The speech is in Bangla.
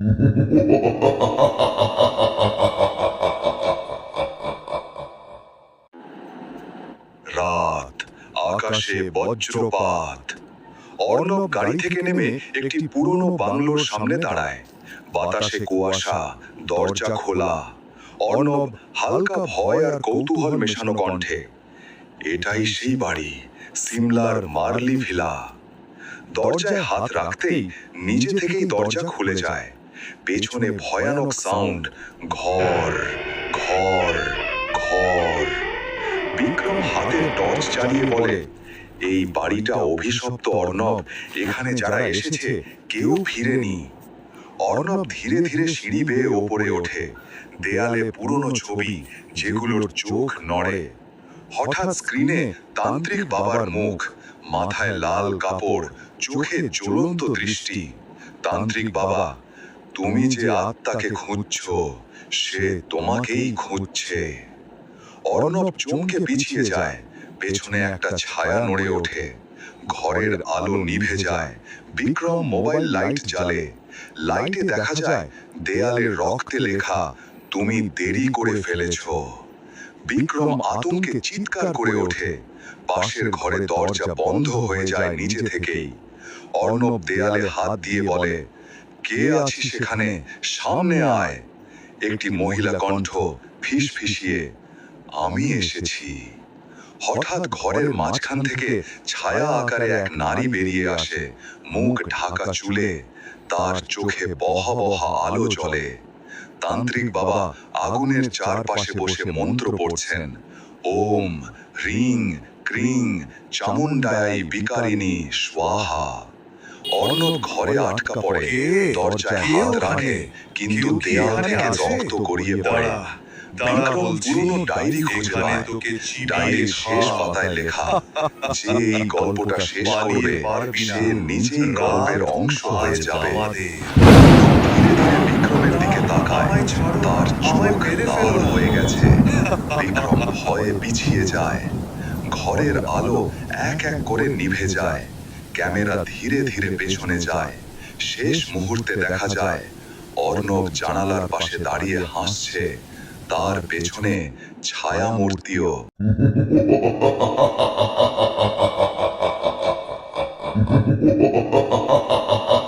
রাত আকাশে বজ্রপাত। অর্ণব গাড়ি থেকে নেমে একটি পুরনো বাংলোর সামনে দাঁড়ায়। বাতাসে কুয়াশা দরজা খোলা। অর্ণব হালকা ভয় আর কৌতূহল মেশানো কণ্ঠে। এটাই সেই বাড়ি সিমলার মার্লি ভিলা। দরজায় হাত রাখতেই নিজে থেকেই দরজা খুলে যায়। পেছনে ভয়ানক সাউন্ড ঘর ঘর ঘর। বিক্রম হাতের টর্চ চালিয়ে বলে এই বাড়িটা অভিশপ্ত অর্ণব। এখানে যারা এসেছে কেউ ফিরেনি। অর্ণব ধীরে ধীরে সিঁড়ি বেয়ে ওপরে ওঠে। দেয়ালে পুরনো ছবি যেগুলোর চোখ নড়ে। হঠাৎ স্ক্রিনে তান্ত্রিক বাবার মুখ মাথায় লাল কাপড় চোখে জ্বলন্ত দৃষ্টি। তান্ত্রিক বাবা তুমি যে আত্মাকে খুঁজছ সে তোমাকেই খুঁজছে। অর্ণব চমকে পিছিয়ে যায়। পেছনে একটা ছায়া নড়ে ওঠে। ঘরের আলো নিভে যায়। বিক্রম মোবাইল লাইট জ্বালে। লাইটে দেখা যায় দেয়ালে রক্তে লেখা তুমি দেরি করে ফেলেছ। বিক্রম আতঙ্কে চিৎকার করে ওঠে। পাশের ঘরে দরজা বন্ধ হয়ে যায় নিজে থেকেই। অর্ণব দেয়ালে হাত দিয়ে বলে কে আছি সেখানে? সামনে আয়। একটি মহিলা কণ্ঠ ফিস ফিসিয়ে আমি এসেছি। হঠাৎ ঘরের মাঝখান থেকে ছায়া আকারে এক নারী বেরিয়ে আসে। মুখ ঢাকা চুলে তার চোখে বহা বহা আলো জ্বলে। তান্ত্রিক বাবা আগুনের চারপাশে বসে মন্ত্র পড়ছেন। ওম হ্রিং ক্রিং চামুন্ডায় বিকারিণী স্বাহা। অর্ণব ঘরে আটকা পড়ে দরজায় হাত রাখে কিন্তু থেকে রক্ত গড়িয়ে পড়ে। বিক্রম পুরনো ডায়েরি খুঁজে পায়। ডায়েরির শেষ পাতায় লেখা যে এই গল্পটা শেষ করবে সে নিজেই গল্পের অংশ হয়ে যাবে। ধীরে ধীরে বিক্রমের দিকে তাকায়। তার চোখ লাল হয়ে গেছে। বিক্রম ভয়ে পিছিয়ে যায়। ঘরের আলো এক এক করে নিভে যায়। ক্যামেরা ধীরে ধীরে পেছনে যায়। শেষ মুহূর্তে দেখা যায় অর্ণব জানালার পাশে দাঁড়িয়ে হাসছে। তার পেছনে ছায়া মূর্তিও